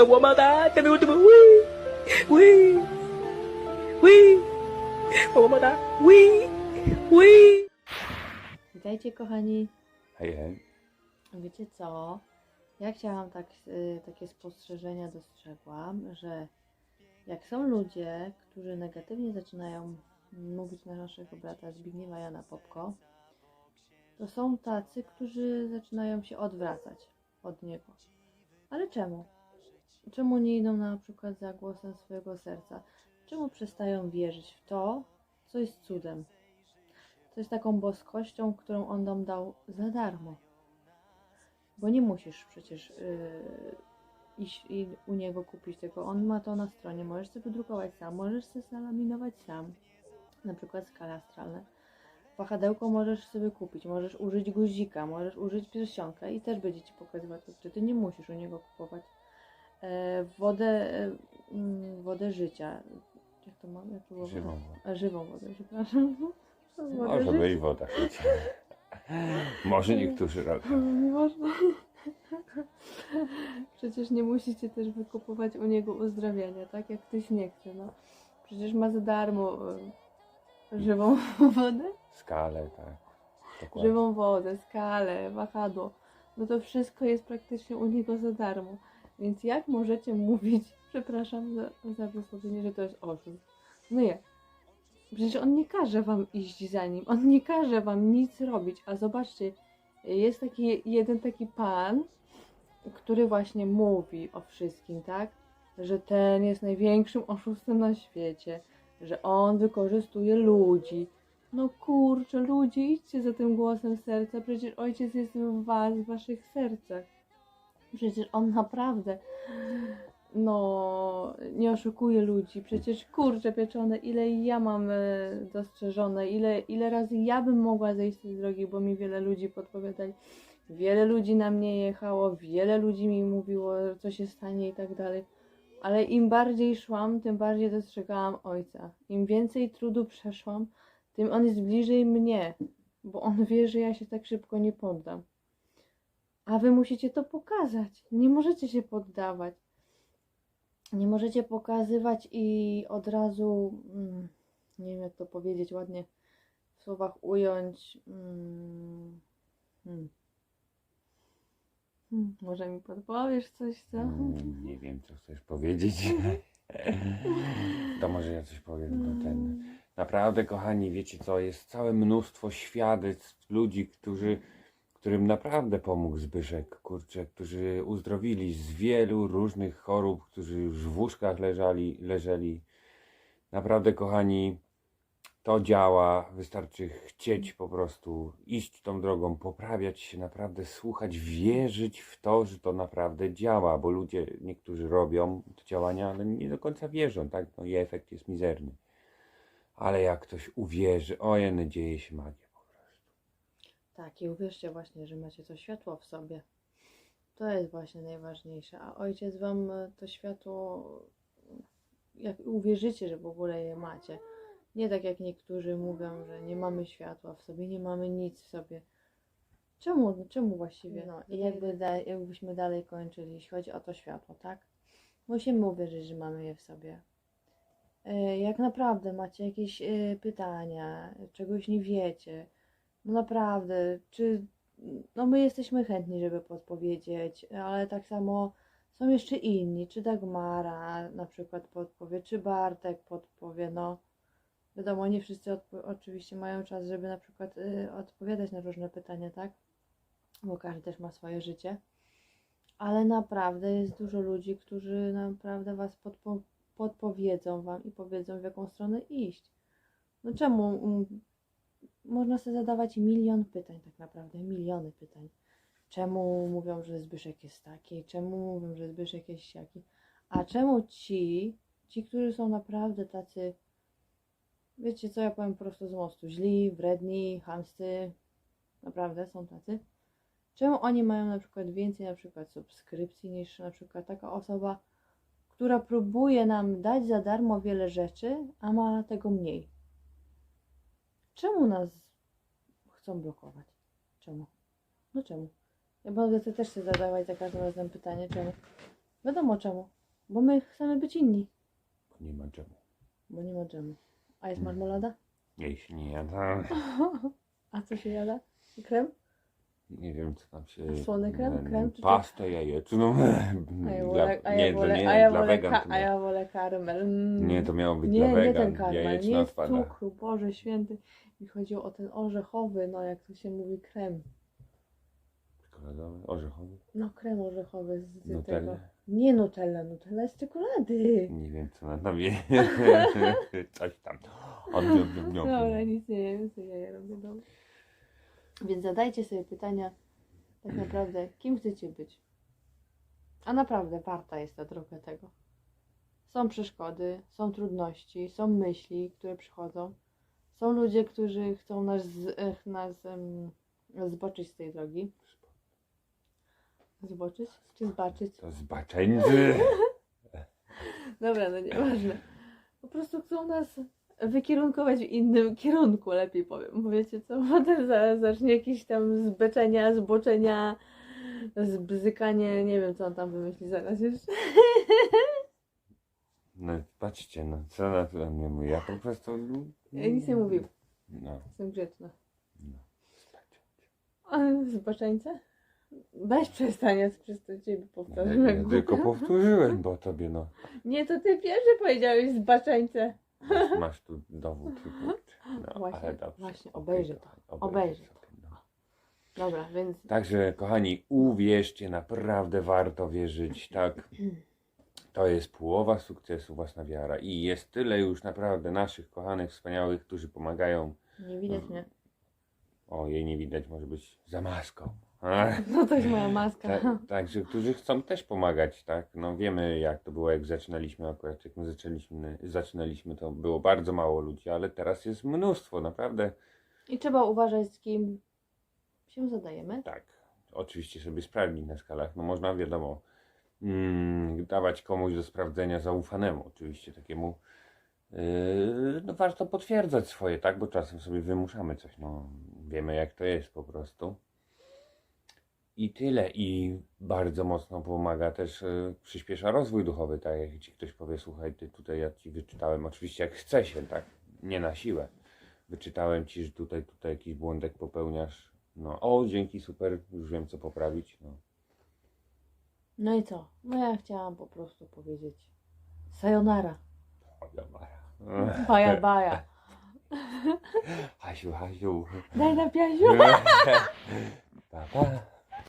Me voy a matar, que mi Witajcie, kochani. Hej, hej. Wiecie co? Ja chciałam tak, y, takie spostrzeżenia dostrzegłam, że jak są ludzie, którzy negatywnie zaczynają mówić na naszego brata Zbigniewa Jana Popko, to są tacy, którzy zaczynają się odwracać od niego. Ale czemu? Czemu nie idą na przykład za głosem swojego serca? Czemu przestają wierzyć w to, co jest cudem? Co jest taką boskością, którą on nam dał za darmo? Bo nie musisz przecież yy, iść i u niego kupić tego. On ma to na stronie. Możesz sobie wydrukować sam, możesz sobie zalaminować sam. Na przykład skala astralne. Wahadełko możesz sobie kupić, możesz użyć guzika, możesz użyć pierścionka i też będzie ci pokazywać odczyty. Nie musisz u niego kupować. E, wodę, e, mm, wodę życia. Jak to mam? Jak to było? Żywą wodę. A, żywą wodę, przepraszam. Wodę Może życia. być woda. Może niektórzy robią. Nie można. Przecież nie musicie też wykupować u niego uzdrawiania, tak? Jak ktoś nie chce, no. Przecież ma za darmo e, żywą wodę, Skale, tak. Dokładnie. żywą wodę, skalę, wahadło. No to wszystko jest praktycznie u niego za darmo. Więc jak możecie mówić, przepraszam za, za że to jest oszust? No jak? Przecież on nie każe wam iść za nim, on nie każe wam nic robić. A zobaczcie, jest taki jeden taki pan, który właśnie mówi o wszystkim, tak? Że ten jest największym oszustem na świecie, że on wykorzystuje ludzi. No kurczę, ludzie, idźcie za tym głosem serca, przecież ojciec jest w was, w waszych sercach. Przecież on naprawdę, no, nie oszukuje ludzi. Przecież kurczę pieczone, ile ja mam e, dostrzeżone, ile, ile razy ja bym mogła zejść z tej drogi, bo mi wiele ludzi podpowiadali. Wiele ludzi na mnie jechało, wiele ludzi mi mówiło, co się stanie i tak dalej. Ale im bardziej szłam, tym bardziej dostrzegałam ojca. Im więcej trudu przeszłam, tym on jest bliżej mnie, bo on wie, że ja się tak szybko nie poddam. A wy musicie to pokazać. Nie możecie się poddawać. Nie możecie pokazywać i od razu, mm, nie wiem jak to powiedzieć ładnie, w słowach ująć. Mm, hmm. Hmm, może mi podpowiesz coś, co? Mm, Nie wiem, co chcesz powiedzieć. To może ja coś powiem. Ten. Naprawdę, kochani, wiecie co? Jest całe mnóstwo świadectw ludzi, którzy, którym naprawdę pomógł Zbyszek, kurczę, którzy uzdrowili z wielu różnych chorób, którzy już w łóżkach leżeli, leżeli. Naprawdę, kochani, to działa. Wystarczy chcieć po prostu iść tą drogą, poprawiać się, naprawdę słuchać, wierzyć w to, że to naprawdę działa, bo ludzie, niektórzy robią te działania, ale nie do końca wierzą, tak? No i efekt jest mizerny. Ale jak ktoś uwierzy, ojej, dzieje się magia. Tak, i uwierzcie właśnie, że macie to światło w sobie. To jest właśnie najważniejsze. A ojciec wam e, to światło, jak uwierzycie, że w ogóle je macie. Nie tak jak niektórzy mówią, że nie mamy światła w sobie, nie mamy nic w sobie. Czemu, czemu właściwie? No i jakby da, jakbyśmy dalej kończyli, jeśli chodzi o to światło, tak? Musimy uwierzyć, że mamy je w sobie. E, Jak naprawdę macie jakieś e, pytania, czegoś nie wiecie, naprawdę, czy no my jesteśmy chętni, żeby podpowiedzieć, ale tak samo są jeszcze inni, czy Dagmara na przykład podpowie, czy Bartek podpowie, no wiadomo, nie wszyscy oczywiście mają czas, żeby na przykład y, odpowiadać na różne pytania, tak? Bo każdy też ma swoje życie. Ale naprawdę jest dużo ludzi, którzy naprawdę was podpo- podpowiedzą wam i powiedzą, w jaką stronę iść. No czemu mm, można sobie zadawać milion pytań, tak naprawdę, miliony pytań. Czemu mówią, że Zbyszek jest taki? Czemu mówią, że Zbyszek jest siaki? A czemu ci, ci, którzy są naprawdę tacy, wiecie co, ja powiem prosto z mostu, źli, wredni, chamscy, naprawdę są tacy. Czemu oni mają na przykład więcej na przykład subskrypcji niż na przykład taka osoba, która próbuje nam dać za darmo wiele rzeczy, a ma tego mniej? Czemu nas chcą blokować? Czemu? No czemu? Ja będę sobie też sobie zadawać za każdym razem pytanie, czemu? Wiadomo czemu. Bo my chcemy być inni. Nie ma czemu. Bo nie ma dżemu. A jest marmolada? Jeśli nie jada, A co się jada? I krem? Nie wiem co tam się... Słony krem? no, Krem czy Pastę jajeczną. A ja Dla- wolę, a nie, ja wolę, nie, a ja dla wolę, wegan ka- a ja wolę karmel. Mm. Nie, to miało być nie, dla nie wegan. ten karmel, Jajeczna nie z odpada. cukru, Boże święty. Mi chodziło o ten orzechowy, no jak to się mówi, krem. Czekoladowy, orzechowy, No krem orzechowy z tego. Nutella. Nie Nutella, Nutella jest czekolady. Nie wiem co na tobie. Coś tam. O, dniu, dniu, dniu. Dobra, nic nie wiem, co ja robię dobra. Więc zadajcie sobie pytania, tak naprawdę, kim chcecie być. A naprawdę warta jest ta droga tego. Są przeszkody, są trudności, są myśli, które przychodzą. Są ludzie, którzy chcą nas, z- nas em, zboczyć z tej drogi. Zboczyć czy zbaczyć? To zbaczeńcy. Dobra, no nieważne. Po prostu chcą nas wykierunkować w innym kierunku, lepiej powiem. Bo wiecie co, potem zaraz zacznie jakieś tam zbeczenia, zboczenia, zbzykanie, nie wiem co on tam wymyśli zaraz jeszcze. No patrzcie, no co na to mnie mówi. Ja po prostu... Ja nic nie mówił. No, Jestem grzeczna. no. Weź przestań, ja przez to ciebie powtarzam. Ja tylko powtórzyłem, bo tobie no. Nie, to ty pierwszy powiedziałeś zbaczeńce. Masz, masz tu dowód i. No, Właśnie, ale dobrze. właśnie, obejrzę to, obejrzę sobie, no. Dobra, więc Także kochani, uwierzcie, naprawdę warto wierzyć, tak. To jest połowa sukcesu własna wiara i jest tyle już naprawdę naszych kochanych, wspaniałych, którzy pomagają. nie widać mnie. O, jej nie widać, może być za maską. No to jest moja maska. Ta, także, którzy chcą też pomagać, tak? No wiemy jak to było, jak zaczynaliśmy akurat, jak my zaczęliśmy, zaczynaliśmy, to było bardzo mało ludzi, ale teraz jest mnóstwo, naprawdę. I trzeba uważać, z kim się zadajemy. Tak, oczywiście sobie sprawdzić na skalach. No można, wiadomo, mm, dawać komuś do sprawdzenia zaufanemu, oczywiście takiemu. Yy, no warto potwierdzać swoje, tak? Bo czasem sobie wymuszamy coś, no wiemy jak to jest po prostu. I tyle. I bardzo mocno pomaga też, yy, przyspiesza rozwój duchowy, tak? Jak ci ktoś powie, słuchaj, ty tutaj ja ci wyczytałem, oczywiście jak chce się, tak? Nie na siłę. Wyczytałem ci, że tutaj, tutaj jakiś błądek popełniasz. No, o, dzięki, super, już wiem co poprawić. No. No i co? No ja chciałam po prostu powiedzieć sayonara, dobra. baja baja. Hasiu, Hasiu. Daj na piaziu. pa, pa.